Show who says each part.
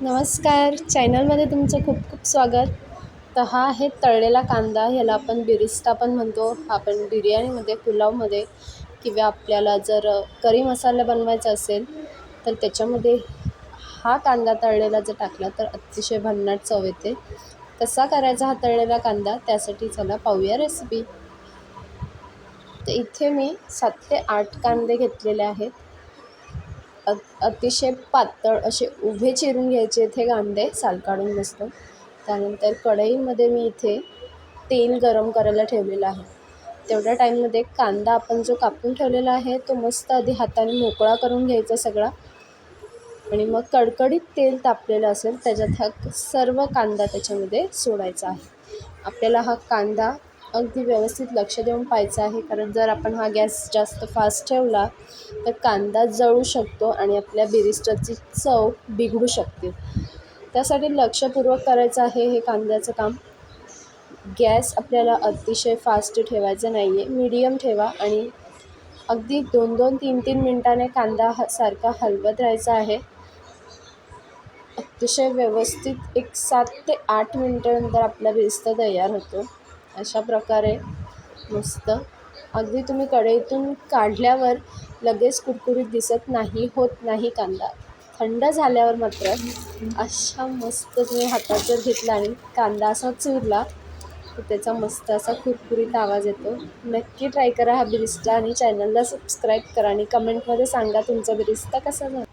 Speaker 1: नमस्कार. चॅनलमध्ये तुमचं खूप खूप स्वागत. तर हा आहे तळलेला कांदा. ह्याला आपण बिरिस्ता पण म्हणतो. आपण बिर्याणीमध्ये पुलावमध्ये किंवा आपल्याला जर करी मसाला बनवायचा असेल तर त्याच्यामध्ये हा कांदा तळलेला जर टाकला तर अतिशय भन्नाट चव येते. कसा करायचा हा तळलेला कांदा? त्यासाठी चला पाहूया रेसिपी तर इथे मी सात ते आठ कांदे घेतलेले आहेत. अ अतिशय पातळ असे उभे चिरून घ्यायचे इथे कांदे साल काढून मस्त त्यानंतर कढईमध्ये मी इथे तेल गरम करायला ठेवलेलं आहे. तेवढ्या टाईममध्ये कांदा आपण जो कापून ठेवलेला आहे तो मस्त आधी हाताने मोकळा करून घ्यायचा सगळा. आणि मग कडकडीत तेल तापलेलं असेल त्याच्यात हा सर्व कांदा त्याच्यामध्ये सोडायचा आहे. आपल्याला हा कांदा अगदी व्यवस्थित लक्ष देऊन पाहायचं आहे. कारण जर आपण हा गॅस जास्त फास्ट ठेवला तर कांदा जळू शकतो आणि आपल्या बिरिस्टाची चव बिघडू शकते. त्यासाठी लक्षपूर्वक करायचं आहे हे कांद्याचं काम. गॅस आपल्याला अतिशय फास्ट ठेवायचा नाही आहे मीडियम ठेवा आणि अगदी दोन दोन तीन तीन मिनटाने कांदा हा सारखा हलवत राहायचा आहे. अतिशय व्यवस्थित एक सात ते आठ मिनटानंतर आपला बिरिस्ता तयार होतो. अशा प्रकारे मस्त. अगदी तुम्ही कढईतून काढल्यावर लगेच कुरकुरीत दिसत नाही होत नाही कांदा. थंड झाल्यावर मात्र अशा मस्त तुम्ही हातात जर घेतला आणि कांदा असा चुरला तर त्याचा मस्त असा कुरकुरीत आवाज येतो. नक्की ट्राय करा हा बिरिस्ता आणि चॅनलला सबस्क्राईब करा आणि कमेंटमध्ये सांगा तुमचा बिरिस्ता कसा झाला.